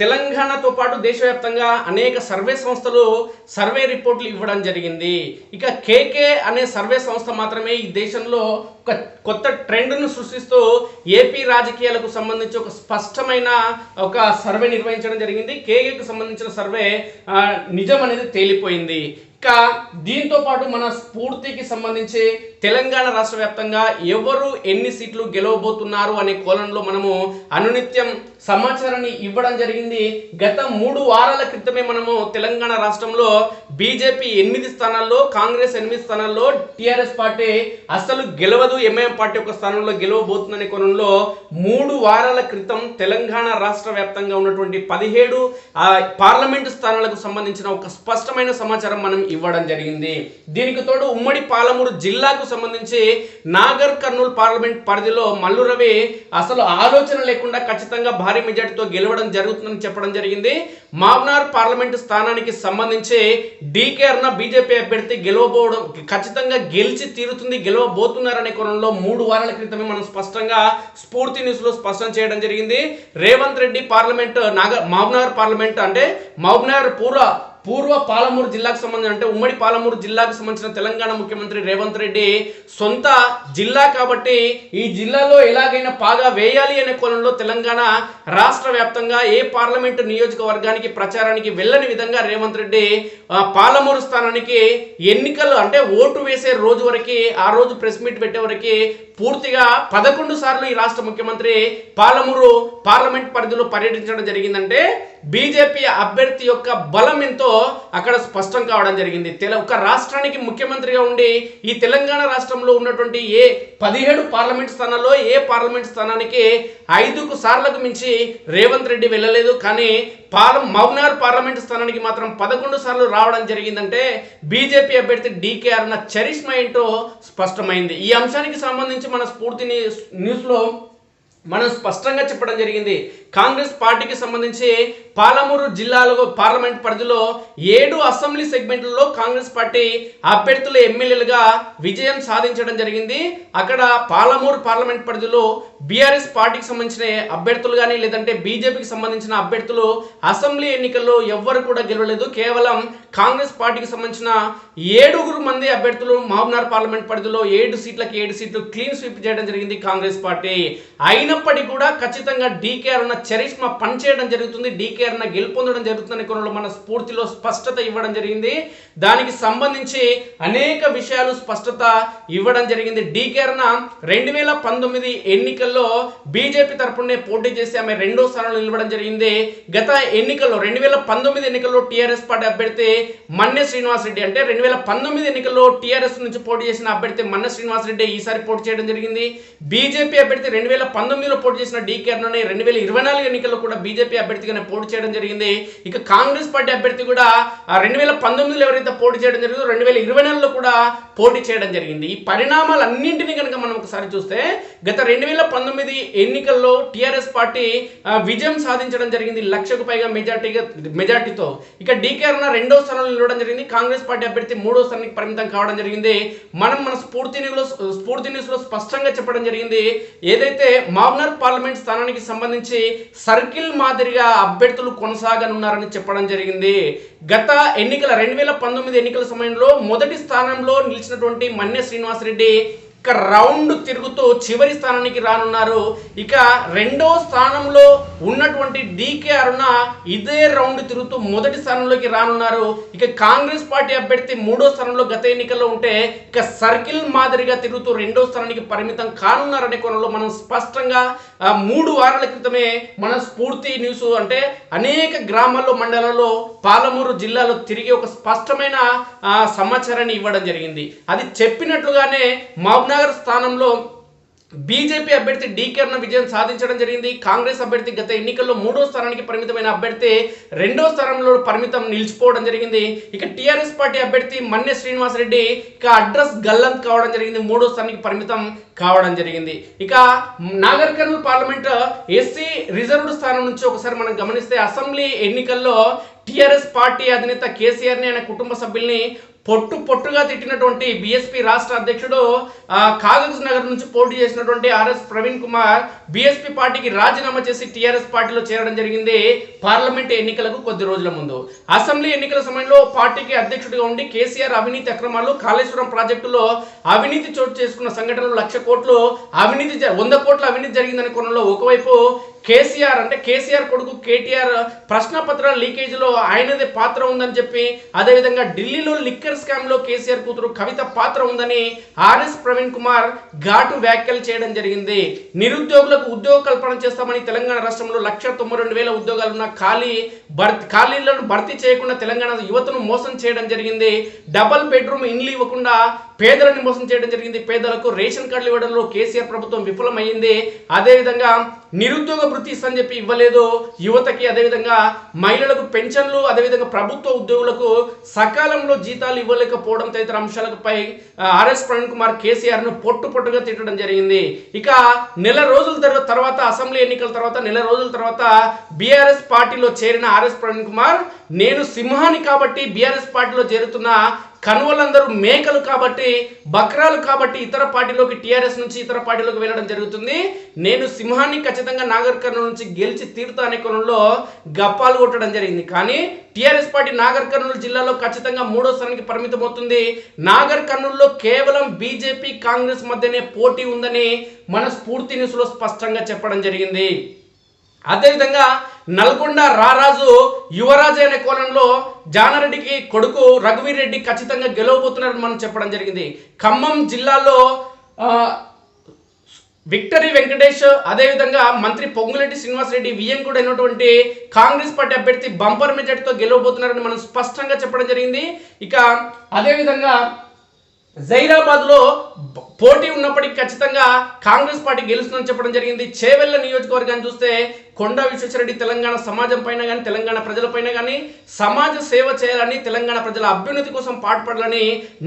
తెలంగాణతో పాటు దేశవ్యాప్తంగా అనేక సర్వే సంస్థలు సర్వే రిపోర్ట్లు ఇవ్వడం జరిగింది. ఇక కేకే అనే సర్వే సంస్థ మాత్రమే ఈ దేశంలో ఒక కొత్త ట్రెండ్ను సృష్టిస్తూ ఏపీ రాజకీయాలకు సంబంధించి ఒక స్పష్టమైన ఒక సర్వే నిర్వహించడం జరిగింది. కేకేకు సంబంధించిన సర్వే నిజం అనేది తేలిపోయింది. ఇక దీంతో పాటు మన స్ఫూర్తికి సంబంధించి తెలంగాణ రాష్ట్ర వ్యాప్తంగా ఎవరు ఎన్ని సీట్లు గెలవబోతున్నారు అనే కోణంలో మనము అనునిత్యం సమాచారాన్ని ఇవ్వడం జరిగింది. గత మూడు వారాల క్రితమే మనము తెలంగాణ రాష్ట్రంలో బీజేపీ ఎనిమిది స్థానాల్లో కాంగ్రెస్ ఎనిమిది స్థానాల్లో టిఆర్ఎస్ పార్టీ అసలు గెలవదు ఎంఐఎం పార్టీ ఒక స్థానంలో గెలవబోతుందనే కోణంలో మూడు వారాల క్రితం తెలంగాణ రాష్ట్ర వ్యాప్తంగా ఉన్నటువంటి పదిహేడు పార్లమెంటు స్థానాలకు సంబంధించిన ఒక స్పష్టమైన సమాచారం మనం ఇవ్వడం జరిగింది. దీనికి తోడు ఉమ్మడి పాలమూరు జిల్లాకు సంబంధించి నాగర్ కర్నూలు పార్లమెంట్ పరిధిలో మల్లు రవి అసలు ఆలోచన లేకుండా ఖచ్చితంగా భారీ మెజార్టీతో గెలవడం జరుగుతుందని చెప్పడం జరిగింది. మామ్నార్ పార్లమెంటు స్థానానికి సంబంధించి డీకే అరుణ బీజేపీ అభ్యర్థి గెలవబోవడం ఖచ్చితంగా గెలిచి తీరుతుంది గెలవబోతున్నారనే కోణంలో మూడు వారాల క్రితమే మనం స్పష్టంగా స్ఫూర్తి న్యూస్లో స్పష్టం చేయడం జరిగింది. రేవంత్ రెడ్డి పార్లమెంట్ నాగ మామ్నార్ పార్లమెంట్ అంటే మహబూబ్నగర్ పూర్వ పూర్వ పాలమూరు జిల్లాకు సంబంధించిన అంటే ఉమ్మడి పాలమూరు జిల్లాకు సంబంధించిన తెలంగాణ ముఖ్యమంత్రి రేవంత్ రెడ్డి సొంత జిల్లా కాబట్టి ఈ జిల్లాలో ఎలాగైనా పాగా వేయాలి అనే కోణంలో తెలంగాణ రాష్ట్ర వ్యాప్తంగా ఏ పార్లమెంటు నియోజకవర్గానికి ప్రచారానికి వెళ్ళని విధంగా రేవంత్ రెడ్డి పాలమూరు స్థానానికి ఎన్నికలు అంటే ఓటు వేసే రోజు వరకు ఆ రోజు ప్రెస్ మీట్ పెట్టే వరకు పూర్తిగా పదకొండు సార్లు ఈ రాష్ట్ర ముఖ్యమంత్రి పాలమూరు పార్లమెంట్ పరిధిలో పర్యటించడం జరిగిందంటే బీజేపీ అభ్యర్థి యొక్క బలం ఎంతో అక్కడ స్పష్టం కావడం జరిగింది. తెల ఒక రాష్ట్రానికి ముఖ్యమంత్రిగా ఉండి ఈ తెలంగాణ రాష్ట్రంలో ఉన్నటువంటి ఏ పదిహేడు పార్లమెంట్ స్థానాల్లో ఏ పార్లమెంట్ స్థానానికి ఐదుకు సార్లకు మించి రేవంత్ రెడ్డి వెళ్ళలేదు. కానీ పాల మౌనార్ పార్లమెంట్ స్థానానికి మాత్రం పదకొండు సార్లు రావడం జరిగిందంటే బీజేపీ అభ్యర్థి డీకేఆర్ అన్న చరిష్మా ఏంటో స్పష్టమైంది. ఈ అంశానికి సంబంధించి మన స్ఫూర్తిని న్యూస్లో మనం స్పష్టంగా చెప్పడం జరిగింది. కాంగ్రెస్ పార్టీకి సంబంధించి పాలమూరు జిల్లాలో పార్లమెంట్ పరిధిలో ఏడు అసెంబ్లీ సెగ్మెంట్లలో కాంగ్రెస్ పార్టీ అభ్యర్థులు ఎమ్మెల్యేలుగా విజయం సాధించడం జరిగింది. అక్కడ పాలమూరు పార్లమెంట్ పరిధిలో బీఆర్ఎస్ పార్టీకి సంబంధించిన అభ్యర్థులు కానీ లేదంటే బీజేపీకి సంబంధించిన అభ్యర్థులు అసెంబ్లీ ఎన్నికల్లో ఎవ్వరు కూడా గెలవలేదు. కేవలం కాంగ్రెస్ పార్టీకి సంబంధించిన ఏడుగురు మంది అభ్యర్థులు మహబూబ్నగర్ పార్లమెంట్ పరిధిలో ఏడు సీట్లకి ఏడు సీట్లు క్లీన్ స్వీప్ చేయడం జరిగింది కాంగ్రెస్ పార్టీ. అయిన అయినప్పటికీ కూడా ఖచ్చితంగా డీకేఆర్ అన్న చరిష్మా పనిచేయడం జరుగుతుంది. డీకేఆర్ అన్న గెలుపొందడం జరుగుతుందని కోణంలో మన స్ఫూర్తిలో స్పష్టత ఇవ్వడం జరిగింది. దానికి సంబంధించి అనేక విషయాలు స్పష్టత ఇవ్వడం జరిగింది. డీకేఆర్ అన్న రెండు వేల పంతొమ్మిది ఎన్నికల్లో బీజేపీ తరపునే పోటీ చేసి ఆమె రెండో స్థానంలో నిలవడం జరిగింది. గత ఎన్నికల్లో రెండు వేల పంతొమ్మిది ఎన్నికల్లో టీఆర్ఎస్ పార్టీ అభ్యర్థి మన్నె శ్రీనివాసరెడ్డి అంటే రెండు వేల పంతొమ్మిది ఎన్నికల్లో టీఆర్ఎస్ నుంచి పోటీ చేసిన అభ్యర్థి మన్నె శ్రీనివాసరెడ్డి ఈసారి పోటీ చేయడం జరిగింది. బీజేపీ అభ్యర్థి రెండు వేల పంతొమ్మిదిలో పోటీ చేసిన డీకే అరుణని రెండు వేల ఇరవై నాలుగు ఎన్నికల్లో కూడా బీజేపీ అభ్యర్థిగానే పోటీ చేయడం జరిగింది. ఇక కాంగ్రెస్ పార్టీ అభ్యర్థి కూడా రెండు వేల పంతొమ్మిదిలో ఎవరైతే పోటీ చేయడం జరిగిందో రెండు వేల ఇరవై నాలుగులో కూడా పోటీ చేయడం జరిగింది. ఈ పరిణామాలన్నింటినీ కనుక మనం ఒకసారి చూస్తే గత రెండు వేల పంతొమ్మిది ఎన్నికల్లో టీఆర్ఎస్ పార్టీ విజయం సాధించడం జరిగింది లక్షకు పైగా మెజార్టీగా మెజార్టీతో. ఇక డీకే అరుణ రెండో స్థానంలో నిలవడం జరిగింది. కాంగ్రెస్ పార్టీ అభ్యర్థి మూడో స్థానానికి పరిమితం కావడం జరిగింది. మనం మన స్ఫూర్తి న్యూస్లో స్ఫూర్తి న్యూస్లో స్పష్టంగా చెప్పడం జరిగింది. ఏదైతే మా మాబ్నర్ పార్లమెంట్ స్థానానికి సంబంధించి సర్కిల్ మాదిరిగా అభ్యర్థులు కొనసాగనున్నారని చెప్పడం జరిగింది. గత ఎన్నికల రెండు వేల పంతొమ్మిది ఎన్నికల సమయంలో మొదటి స్థానంలో నిలిచినటువంటి మన్య శ్రీనివాసరెడ్డి ఇక రౌండ్ తిరుగుతూ చివరి స్థానానికి రానున్నారు. ఇక రెండో స్థానంలో ఉన్నటువంటి డీకే అరుణ ఇదే రౌండ్ తిరుగుతూ మొదటి స్థానంలోకి రానున్నారు. ఇక కాంగ్రెస్ పార్టీ అభ్యర్థి మూడో స్థానంలో గత ఎన్నికల్లో ఉంటే ఇక సర్కిల్ మాదిరిగా తిరుగుతూ రెండో స్థానానికి పరిమితం కానున్నారనే కోణంలో మనం స్పష్టంగా మూడు వారాల క్రితమే మన స్ఫూర్తి న్యూస్ అంటే అనేక గ్రామాల్లో మండలాల్లో పాలమూరు జిల్లాలో తిరిగి ఒక స్పష్టమైన సమాచారాన్ని ఇవ్వడం జరిగింది. అది చెప్పినట్లుగానే మహబూబ్నగర్ స్థానంలో బీజేపీ అభ్యర్థి డీకేర్న విజయం సాధించడం జరిగింది. కాంగ్రెస్ అభ్యర్థి గత ఎన్నికల్లో మూడో స్థానానికి పరిమితమైన అభ్యర్థి రెండో స్థానంలో పరిమితం నిలిచిపోవడం జరిగింది. ఇక టీఆర్ఎస్ పార్టీ అభ్యర్థి మన్నె శ్రీనివాసరెడ్డి ఇక అడ్రస్ గల్లంత్ కావడం జరిగింది. మూడో స్థానానికి పరిమితం కావడం జరిగింది. ఇక Nagarkurnool parliament SC reserved స్థానం నుంచి ఒకసారి మనం గమనిస్తే అసెంబ్లీ ఎన్నికల్లో టిఆర్ఎస్ పార్టీ అధినేత కేసీఆర్ని ఆయన కుటుంబ సభ్యుల్ని పొట్టు పొట్టుగా తిట్టినటువంటి బీఎస్పీ రాష్ట్ర అధ్యక్షుడు కాగజ్ నగర్ నుంచి పోటీ చేసినటువంటి ఆర్ఎస్ ప్రవీణ్ కుమార్ బీఎస్పీ పార్టీకి రాజీనామా చేసి టీఆర్ఎస్ పార్టీలో చేరడం జరిగింది పార్లమెంట్ ఎన్నికలకు కొద్ది రోజుల ముందు. అసెంబ్లీ ఎన్నికల సమయంలో పార్టీకి అధ్యక్షుడిగా ఉండి కేసీఆర్ అవినీతి అక్రమాలు కాళేశ్వరం ప్రాజెక్టులో అవినీతి చోటు చేసుకున్న సంఘటనలు లక్ష కోట్లు అవినీతి వంద కోట్ల అవినీతి జరిగిందనే కోణంలో ఒకవైపు కేసీఆర్ అంటే కేసీఆర్ కొడుకు కేటీఆర్ ప్రశ్నపత్రాల లీకేజీలో ఆయనదే పాత్ర ఉందని చెప్పి అదేవిధంగా ఢిల్లీలో లిక్కర్ స్కామ్లో కేసీఆర్ కూతురు కవిత పాత్ర ఉందని ఆర్ఎస్ ప్రవీణ్ కుమార్ ఘాటు వ్యాఖ్యలు చేయడం జరిగింది. నిరుద్యోగులకు ఉద్యోగ కల్పన చేస్తామని తెలంగాణ రాష్ట్రంలో లక్ష తొంభై రెండు వేల ఉద్యోగాలున్న ఖాళీ భర్తీ ఖాళీలను భర్తీ చేయకుండా తెలంగాణ యువతను మోసం చేయడం జరిగింది. డబల్ బెడ్రూమ్ ఇండ్లు ఇవ్వకుండా పేదలను మోసం చేయడం జరిగింది. పేదలకు రేషన్ కార్డులు ఇవ్వడంలో కేసీఆర్ ప్రభుత్వం విఫలమైంది అదేవిధంగా నిరుద్యోగ వృత్తి ఇస్తని చెప్పి ఇవ్వలేదు. యువతకి అదేవిధంగా మహిళలకు పెన్షన్లు అదేవిధంగా ప్రభుత్వ ఉద్యోగులకు సకాలంలో జీతాలు ఇవ్వలేకపోవడం తదితర అంశాలపై ఆర్ఎస్ ప్రవీణ్ కుమార్ కేసీఆర్ను పొట్టు పొట్టుగా తిట్టడం జరిగింది. ఇక నెల రోజుల తర్వాత అసెంబ్లీ ఎన్నికల తర్వాత నెల రోజుల తర్వాత బీఆర్ఎస్ పార్టీలో చేరిన ఆర్ఎస్ ప్రవీణ్ కుమార్ నేను సింహాని కాబట్టి బీఆర్ఎస్ పార్టీలో చేరుతున్న. కనువలందరూ మేకలు కాబట్టి బక్రాలు కాబట్టి ఇతర పార్టీలోకి టీఆర్ఎస్ నుంచి ఇతర పార్టీలోకి వెళ్ళడం జరుగుతుంది. నేను సింహాన్ని ఖచ్చితంగా నాగర్ కర్నూలు నుంచి గెలిచి తీరుతా అనే కోణంలో గప్పాలు కొట్టడం జరిగింది. కానీ టీఆర్ఎస్ పార్టీ నాగర్ కర్నూలు జిల్లాలో ఖచ్చితంగా మూడో స్థానానికి పరిమితం అవుతుంది. నాగర్ కర్నూలులో కేవలం బీజేపీ కాంగ్రెస్ మధ్యనే పోటీ ఉందని మన స్ఫూర్తి న్యూస్లో స్పష్టంగా చెప్పడం జరిగింది. అదేవిధంగా నల్గొండ రారాజు యువరాజు అనే కోణంలో జానారెడ్డికి కొడుకు రఘువీర్ రెడ్డి ఖచ్చితంగా గెలవబోతున్నారని మనం చెప్పడం జరిగింది. ఖమ్మం జిల్లాలో విక్టరీ వెంకటేష్ అదేవిధంగా మంత్రి పొంగులెడ్డి శ్రీనివాసరెడ్డి కూడా అయినటువంటి కాంగ్రెస్ పార్టీ అభ్యర్థి బంపర్ మెజార్టీతో గెలవబోతున్నారని మనం స్పష్టంగా చెప్పడం జరిగింది. ఇక అదేవిధంగా జైరాబాద్లో పోటీ ఉన్నప్పటికీ ఖచ్చితంగా కాంగ్రెస్ పార్టీ గెలుస్తుందని చెప్పడం జరిగింది. చేవెళ్ళ నియోజకవర్గాన్ని చూస్తే కొండా విశ్వేశ్వరరెడ్డి తెలంగాణ సమాజం పైన కానీ తెలంగాణ ప్రజలపైన కానీ సమాజ సేవ చేయాలని తెలంగాణ ప్రజల అభ్యున్నతి కోసం పాటుపడాలని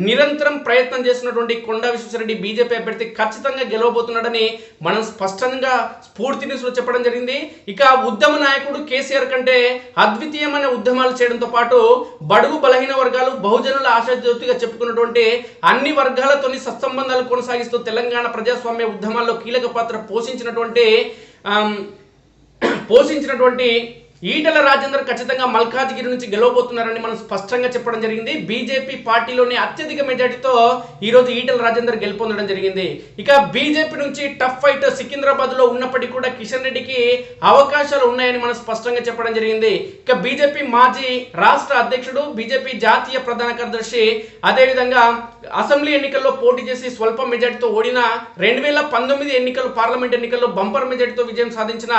నిరంతరం ప్రయత్నం చేస్తున్నటువంటి కొండా విశ్వేశ్వరరెడ్డి బీజేపీ అభ్యర్థి ఖచ్చితంగా గెలవబోతున్నాడని మనం స్పష్టంగా స్ఫూర్తి న్యూస్లో చెప్పడం జరిగింది. ఇక ఉద్యమ నాయకుడు కేసీఆర్ కంటే అద్వితీయమైన ఉద్యమాలు చేయడంతో పాటు బడుగు బలహీన వర్గాలు బహుజనుల ఆశాజ్యోతిగా చెప్పుకున్నటువంటి అన్ని వర్గాలతోని సత్సంబంధాలు కొనసాగిస్తూ తెలంగాణ ప్రజాస్వామ్య ఉద్యమాల్లో కీలక పాత్ర పోషించినటువంటి పోషించినటువంటి ఈటల రాజేందర్ ఖచ్చితంగా మల్కాజ్గిరి నుంచి గెలవబోతున్నారని మనం స్పష్టంగా చెప్పడం జరిగింది. బీజేపీ పార్టీలోని అత్యధిక మెజార్టీతో ఈ రోజు ఈటల రాజేందర్ గెలుపొందడం జరిగింది. ఇక బీజేపీ నుంచి టఫ్ ఫైట్ సికింద్రాబాద్లో ఉన్నప్పటికీ కూడా కిషన్ రెడ్డికి అవకాశాలు ఉన్నాయని మనం స్పష్టంగా చెప్పడం జరిగింది. ఇక బీజేపీ మాజీ రాష్ట్ర అధ్యక్షుడు బీజేపీ జాతీయ ప్రధాన కార్యదర్శి అదేవిధంగా అసెంబ్లీ ఎన్నికల్లో పోటీ చేసి స్వల్ప మెజార్టీతో ఓడిన రెండు వేల పంతొమ్మిది ఎన్నికలు పార్లమెంట్ ఎన్నికల్లో బంపర్ మెజార్టీతో విజయం సాధించిన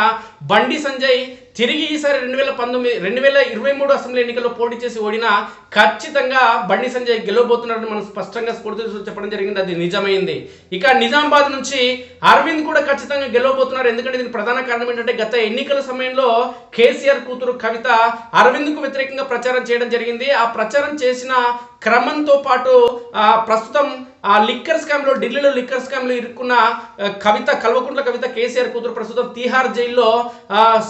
బండి సంజయ్ తిరిగి ఈసారి రెండు వేల పంతొమ్మిది రెండు వేల ఇరవై మూడు అసెంబ్లీ ఎన్నికల్లో పోటీ చేసి ఓడిన ఖచ్చితంగా బండి సంజయ్ గెలవబోతున్నారని మనం స్పష్టంగా స్ఫూర్తి చెప్పడం జరిగింది. అది నిజమైంది. ఇక నిజామాబాద్ నుంచి అరవింద్ కూడా ఖచ్చితంగా గెలవబోతున్నారు. ఎందుకంటే దీని ప్రధాన కారణం ఏంటంటే గత ఎన్నికల సమయంలో కేసీఆర్ కూతురు కవిత అరవింద్కు వ్యతిరేకంగా ప్రచారం చేయడం జరిగింది. ఆ ప్రచారం చేసిన క్రమంతో పాటు ప్రస్తుతం ఆ లిక్కర్ స్కామ్లో ఢిల్లీలో లిక్కర్ స్కామ్లో ఇరుక్కున్న కవిత కల్వకుంట్ల కవిత కేసీఆర్ కూతురు ప్రస్తుతం తీహార్ జైల్లో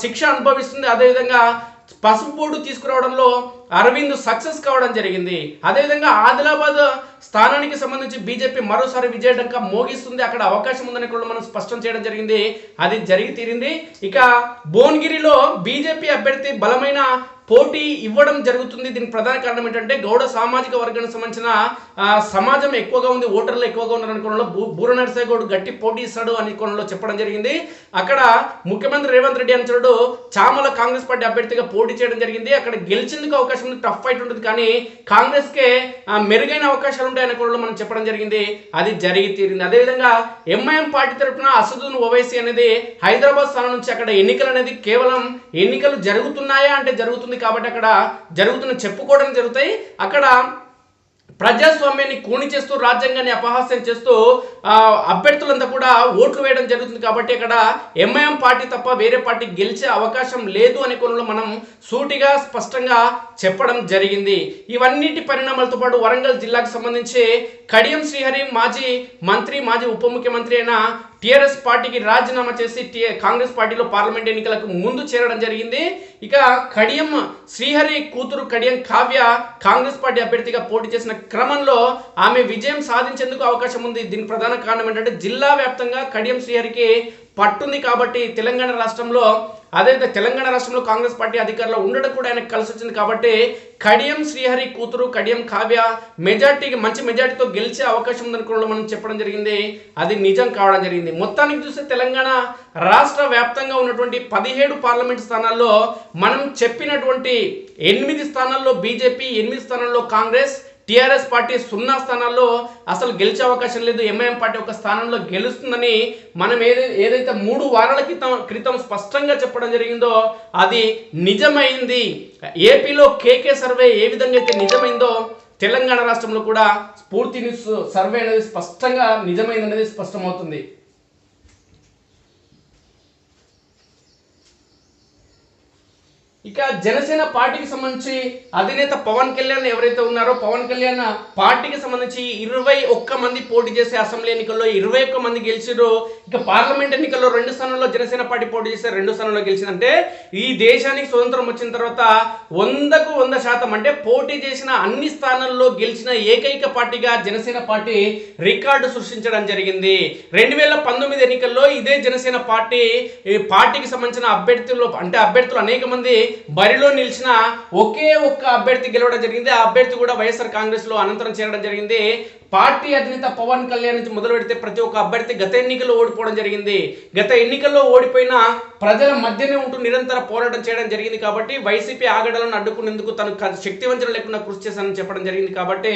శిక్ష అనుభవిస్తుంది. అదేవిధంగా పసుపు బోర్డు తీసుకురావడంలో అరవింద్ సక్సెస్ కావడం జరిగింది. అదేవిధంగా ఆదిలాబాద్ స్థానానికి సంబంధించి బీజేపీ మరోసారి విజయడంక మోగిస్తుంది. అక్కడ అవకాశం ఉందని కూడా మనం స్పష్టం చేయడం జరిగింది. అది జరిగి తీరింది. ఇక భువనగిరిలో బీజేపీ అభ్యర్థి బలమైన పోటీ ఇవ్వడం జరుగుతుంది. దీనికి ప్రధాన కారణం ఏంటంటే గౌడ సామాజిక వర్గానికి సంబంధించిన సమాజం ఎక్కువగా ఉంది ఓటర్లు ఎక్కువగా ఉన్నారు అనుకోవడంలో భూ బూర నరసయ్య గట్టి పోటీ ఇస్తాడు అని కోణంలో చెప్పడం జరిగింది. అక్కడ ముఖ్యమంత్రి రేవంత్ రెడ్డి అనుచరుడు చామల కాంగ్రెస్ పార్టీ అభ్యర్థిగా పోటీ చేయడం జరిగింది. అక్కడ గెలిచేందుకు అవకాశం ఉంది టఫ్ ఫైట్ ఉంటుంది. కానీ కాంగ్రెస్కే మెరుగైన అవకాశాలు ఉంటాయనే కోణంలో మనం చెప్పడం జరిగింది. అది జరిగి తీరింది. అదేవిధంగా ఎంఐఎం పార్టీ తరపున అసదున్ ఓవైసీ అనేది హైదరాబాద్ స్థానం నుంచి అక్కడ ఎన్నికలు అనేది కేవలం ఎన్నికలు జరుగుతున్నాయా అంటే జరుగుతుంది కాబట్టి అక్కడ జరుగుతున్న చెప్పుకోవడం జరుగుతాయి. అక్కడ ప్రజాస్వామ్యాన్ని కూని చేస్తూ రాజ్యాంగాన్ని అపహాస్యం చేస్తూ అభ్యర్థులంతా కూడా ఓట్లు వేయడం జరుగుతుంది కాబట్టి అక్కడ ఎంఐఎం పార్టీ తప్ప వేరే పార్టీ గెలిచే అవకాశం లేదు అనే కొనలో మనం సూటిగా స్పష్టంగా చెప్పడం జరిగింది. ఇవన్నిటి పరిణామాలతో పాటు వరంగల్ జిల్లాకు సంబంధించి కడియం శ్రీహరి మాజీ మంత్రి మాజీ ఉప ముఖ్యమంత్రి అయిన టిఆర్ఎస్ పార్టీకి రాజీనామా చేసి కాంగ్రెస్ పార్టీలో పార్లమెంట్ ఎన్నికలకు ముందు చేరడం జరిగింది. ఇక కడియం శ్రీహరి కూతురు కడియం కావ్య కాంగ్రెస్ పార్టీ అభ్యర్థిగా పోటీ చేసిన క్రమంలో ఆమె విజయం సాధించేందుకు అవకాశం ఉంది. దీనికి ప్రధాన కారణం ఏంటంటే జిల్లా వ్యాప్తంగా కడియం శ్రీహరికి పట్టుంది కాబట్టి తెలంగాణ రాష్ట్రంలో అదే తెలంగాణ రాష్ట్రంలో కాంగ్రెస్ పార్టీ అధికారంలో ఉండడం కూడా ఆయనకు కలిసి వచ్చింది కాబట్టి కడియం శ్రీహరి కూతురు కడియం కావ్య మెజార్టీకి మంచి మెజార్టీతో గెలిచే అవకాశం ఉందనుకోవడం మనం చెప్పడం జరిగింది. అది నిజం కావడం జరిగింది. మొత్తానికి చూస్తే తెలంగాణ రాష్ట్ర వ్యాప్తంగా ఉన్నటువంటి పదిహేడు పార్లమెంట్ స్థానాల్లో మనం చెప్పినటువంటి ఎనిమిది స్థానాల్లో బీజేపీ ఎనిమిది స్థానాల్లో కాంగ్రెస్ టిఆర్ఎస్ పార్టీ సున్నా స్థానాల్లో అసలు గెలిచే అవకాశం లేదు. ఎంఐఎం పార్టీ ఒక స్థానంలో గెలుస్తుందని మనం ఏదై ఏదైతే మూడు వారాల క్రితం క్రితం స్పష్టంగా చెప్పడం జరిగిందో అది నిజమైంది. ఏపీలో కేకే సర్వే ఏ విధంగా అయితే నిజమైందో తెలంగాణ రాష్ట్రంలో కూడా స్ఫూర్తి న్యూస్ సర్వే అనేది స్పష్టంగా నిజమైంది అనేది స్పష్టమవుతుంది. ఇక జనసేన పార్టీకి సంబంధించి అధినేత పవన్ కళ్యాణ్ ఎవరైతే ఉన్నారో పవన్ కళ్యాణ్ పార్టీకి సంబంధించి ఇరవై ఒక్క మంది పోటీ చేసే అసెంబ్లీ ఎన్నికల్లో ఇరవై ఒక్క మంది గెలిచిరు ఇక పార్లమెంట్ ఎన్నికల్లో రెండు స్థానంలో జనసేన పార్టీ పోటీ చేసే రెండు స్థానంలో గెలిచిందంటే ఈ దేశానికి స్వతంత్రం వచ్చిన తర్వాత వందకు వంద శాతం అంటే పోటీ చేసిన అన్ని స్థానాల్లో గెలిచిన ఏకైక పార్టీగా జనసేన పార్టీ రికార్డు సృష్టించడం జరిగింది. రెండు వేల పంతొమ్మిది ఎన్నికల్లో ఇదే జనసేన పార్టీ ఈ పార్టీకి సంబంధించిన అభ్యర్థులు అంటే అభ్యర్థులు అనేక మంది బరిలో నిలిచిన ఒకే ఒక్క అభ్యర్థి గెలవడం జరిగింది. ఆ అభ్యర్థి కూడా వైఎస్ఆర్ కాంగ్రెస్లో అనంతరం చేరడం జరిగింది. పార్టీ అధినేత పవన్ కళ్యాణ్ నుంచి మొదలు పెడితే ప్రతి ఒక్క అభ్యర్థి గత ఎన్నికల్లో ఓడిపోవడం జరిగింది. గత ఎన్నికల్లో ఓడిపోయిన ప్రజల మధ్యనే ఉంటూ నిరంతర పోరాటం చేయడం జరిగింది కాబట్టి వైసీపీ ఆగడాలను అడ్డుకునేందుకు తను శక్తివంతులు శక్తివంచన లేకుండా కృషి చేశానని చెప్పడం జరిగింది కాబట్టి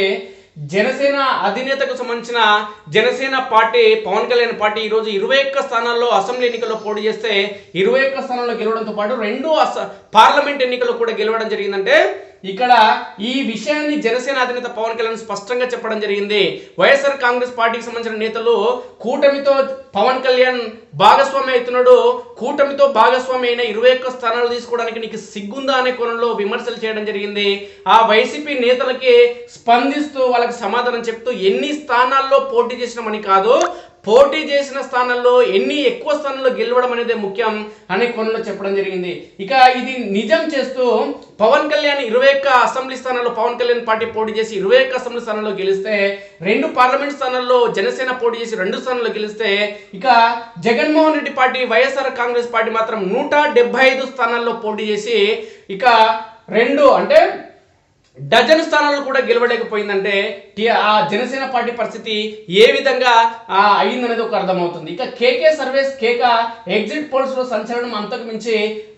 జనసేన అధినేతకు సంబంధించిన జనసేన పార్టీ పవన్ కళ్యాణ్ పార్టీ ఈరోజు ఇరవై ఒక్క స్థానాల్లో అసెంబ్లీ ఎన్నికల్లో పోటీ చేస్తే ఇరవై ఒక్క స్థానాల్లో గెలవడంతో పాటు రెండు అస- పార్లమెంట్ ఎన్నికల్లో కూడా గెలవడం జరిగిందంటే ఇక్కడ ఈ విషయాన్ని జనసేన అధినేత పవన్ కళ్యాణ్ స్పష్టంగా చెప్పడం జరిగింది. వైఎస్ఆర్ కాంగ్రెస్ పార్టీకి సంబంధించిన నేతలు కూటమితో పవన్ కళ్యాణ్ భాగస్వామి అవుతున్నాడు. కూటమితో భాగస్వామి అయిన ఇరవై ఒక్క స్థానాలు తీసుకోవడానికి నీకు సిగ్గుందా అనే కోణంలో విమర్శలు చేయడం జరిగింది. ఆ వైసీపీ నేతలకి స్పందిస్తూ వాళ్ళకి సమాధానం చెప్తూ ఎన్ని స్థానాల్లో పోటీ చేసినామని కాదు పోటీ చేసిన స్థానాల్లో ఎన్ని ఎక్కువ స్థానాల్లో గెలవడం అనేది ముఖ్యం అనే కోణంలో చెప్పడం జరిగింది. ఇక ఇది నిజం చేస్తూ పవన్ కళ్యాణ్ ఇరవై ఒక్క అసెంబ్లీ స్థానాల్లో పవన్ కళ్యాణ్ పార్టీ పోటీ చేసి ఇరవై ఒక్క అసెంబ్లీ స్థానాల్లో గెలిస్తే రెండు పార్లమెంట్ స్థానాల్లో జనసేన పోటీ చేసి రెండు స్థానాల్లో గెలిస్తే ఇక Jaganmohan Reddy party YSR Congress party మాత్రం నూట ఐదు స్థానాల్లో పోటీ చేసి ఇక రెండు అంటే డజన్ స్థానాలు కూడా గెలవలేకపోయిందంటే ఆ జనసేన పార్టీ పరిస్థితి ఏ విధంగా అయిందనేది ఒక అర్థమవుతుంది. ఇక కేకే సర్వేస్ కేక ఎగ్జిట్ పోల్స్లో సంచలనం అంతకు మించి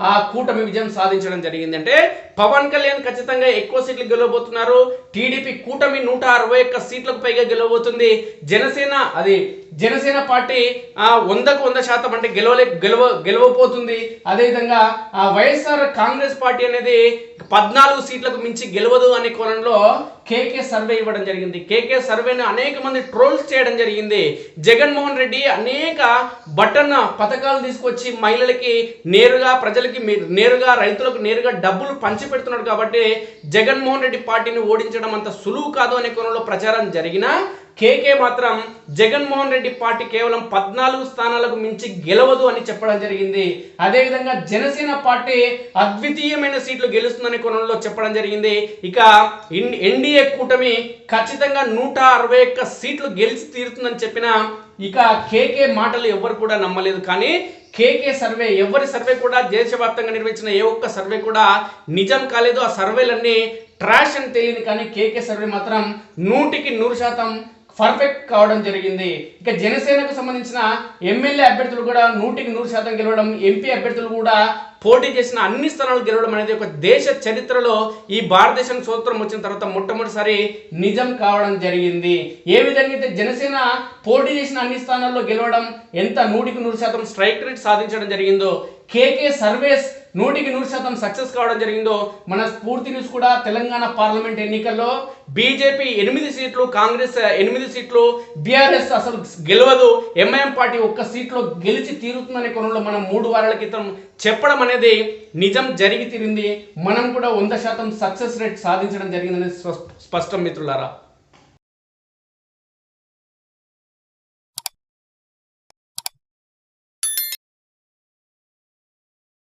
ఆ కూటమి విజయం సాధించడం జరిగింది అంటే పవన్ కళ్యాణ్ ఖచ్చితంగా ఎక్కువ సీట్లు గెలవబోతున్నారు. టీడీపీ కూటమి నూట అరవై ఒక్క సీట్లకు పైగా గెలవబోతుంది. జనసేన అది జనసేన పార్టీ ఆ, వందకు వంద శాతం అంటే గెలవలే గెలవ గెలవపోతుంది అదేవిధంగా ఆ వైఎస్ఆర్ కాంగ్రెస్ పార్టీ అనేది పద్నాలుగు సీట్లకు మించి గెలవదు అనే కోణంలో కేకే సర్వే ఇవ్వడం జరిగింది. కేకే సర్వేను అనేక మంది ట్రోల్స్ చేయడం జరిగింది. జగన్మోహన్ రెడ్డి అనేక బటన్ పథకాలు తీసుకొచ్చి మహిళలకి నేరుగా ప్రజలకి నేరుగా రైతులకు నేరుగా డబ్బులు పంచిపెడుతున్నాడు కాబట్టి జగన్మోహన్ రెడ్డి పార్టీని ఓడించడం అంత సులువు కాదు అనే కోణంలో ప్రచారం జరిగినా కేకే మాత్రం జగన్మోహన్ రెడ్డి పార్టీ కేవలం పద్నాలుగు స్థానాలకు మించి గెలవదు అని చెప్పడం జరిగింది. అదేవిధంగా జనసేన పార్టీ అద్వితీయమైన సీట్లు గెలుస్తుందనే కోణంలో చెప్పడం జరిగింది. ఇక ఎన్డీఏ కూటమి ఖచ్చితంగా నూట అరవై ఒక్క సీట్లు గెలిచి తీరుతుందని చెప్పిన ఇక కేకే మాటలు ఎవ్వరు కూడా నమ్మలేదు. కానీ కేకే సర్వే ఎవరి సర్వే కూడా దేశవ్యాప్తంగా నిర్వహించిన ఏ ఒక్క సర్వే కూడా నిజం కాలేదు. ఆ సర్వేలన్నీ ట్రాష్ అని తెలియదు కానీ కేకే సర్వే మాత్రం నూటికి నూరు శాతం పర్ఫెక్ట్ కావడం జరిగింది. ఇక జనసేనకు సంబంధించిన ఎమ్మెల్యే అభ్యర్థులు కూడా నూటికి నూరు శాతం గెలవడం ఎంపీ అభ్యర్థులు కూడా పోటీ చేసిన అన్ని స్థానాలు గెలవడం అనేది ఒక దేశ చరిత్రలో ఈ భారతదేశం స్వతంత్రం వచ్చిన తర్వాత మొట్టమొదటిసారి నిజం కావడం జరిగింది. ఏ విధంగా అయితే జనసేన పోటీ చేసిన అన్ని స్థానాల్లో గెలవడం ఎంత నూటికి నూరు శాతం స్ట్రైక్ రేట్ సాధించడం జరిగిందో కేకే సర్వేస్ నూటికి నూరు శాతం సక్సెస్ కావడం జరిగిందో మన స్ఫూర్తి న్యూస్ కూడా తెలంగాణ పార్లమెంట్ ఎన్నికల్లో. బీజేపీ ఎనిమిది సీట్లు కాంగ్రెస్ ఎనిమిది సీట్లు బీఆర్ఎస్ అసలు గెలవదు. ఎంఐఎం పార్టీ ఒక్క సీట్లో గెలిచి తీరుతుందనే కోణంలో మనం మూడు వారాల క్రితం చెప్పడం అనేది నిజం జరిగి తీరింది. మనం కూడా వంద శాతం సక్సెస్ రేట్ సాధించడం జరిగిందని స్ప- స్పష్టం మిత్రులారా.